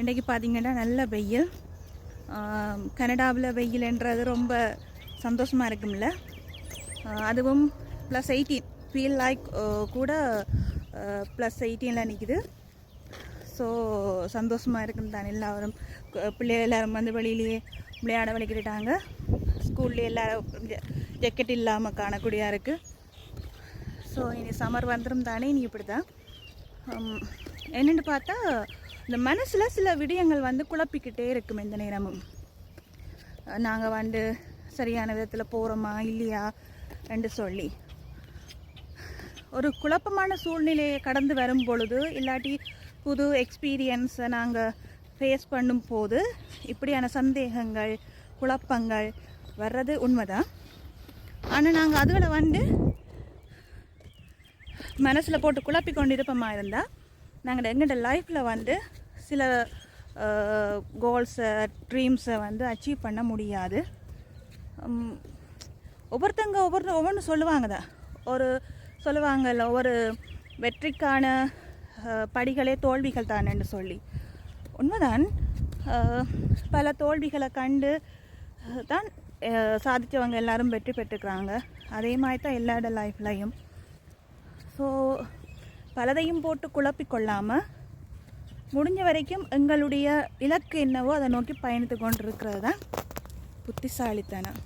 இன்றைக்கு பார்த்தீங்கன்னா நல்ல வெயில். கனடாவில் வெயில்ன்றது ரொம்ப சந்தோஷமாக இருக்கும்ல. அதுவும் ப்ளஸ் எயிட்டீன் ஃபீல் லைக் கூட ப்ளஸ் எயிட்டீனில் நிற்கிது ஸோ சந்தோஷமாக இருக்குன்னு தான் எல்லாரும். பிள்ளைகள் எல்லாரும் வந்து வெளியிலேயே விளையாட வலிக்கிட்டாங்க ஸ்கூல்லேயே எல்லோரும் ஜக்கெட் இல்லாமல் காணக்கூடியா இருக்குது ஸோ இனி சம்மர் வந்துடும் தானே? இனி இப்படி தான் என்னென்னு பார்த்தா இந்த மனசில் சில விடயங்கள் வந்து குழப்பிக்கிட்டே இருக்கும் எந்த நேரமும். நாங்கள் வந்து சரியான விதத்தில் போகிறோமா இல்லையா என்று சொல்லி. ஒரு குழப்பமான சூழ்நிலையை கடந்து வரும் பொழுது இல்லாட்டி புது எக்ஸ்பீரியன்ஸை நாங்கள் ஃபேஸ் பண்ணும் போது இப்படியான சந்தேகங்கள் குழப்பங்கள் வர்றது உண்மைதான். ஆனால் நாங்கள் அதுகளை வந்து மனசில் போட்டு குழப்பி கொண்டு இருப்போமா இருந்தால் நாங்கள் எங்களோட லைஃப்பில் வந்து சில கோல்ஸை ட்ரீம்ஸை வந்து அச்சீவ் பண்ண முடியாது. ஒவ்வொருத்தங்க ஒவ்வொரு ஒவ்வொன்று சொல்லுவாங்க தான் ஒரு சொல்லுவாங்கல்ல ஒவ்வொரு வெற்றிக்கான படிகளே தோல்விகள் தானேன்னு சொல்லி. உண்மைதான். பல தோல்விகளை கண்டு தான் சாதித்தவங்க எல்லாரும் வெற்றி பெற்றுக்கிறாங்க. அதே மாதிரி தான் எல்லாரோட லைஃப்லையும் ஸோ பலதையும் போட்டு குழப்பிக் கொள்ளாமல் முடிஞ்ச வரைக்கும் எங்களுடைய இலக்கு என்னவோ அதை நோக்கி பயணித்து கொண்டிருக்கிறது தான் புத்திசாலித்தனம்.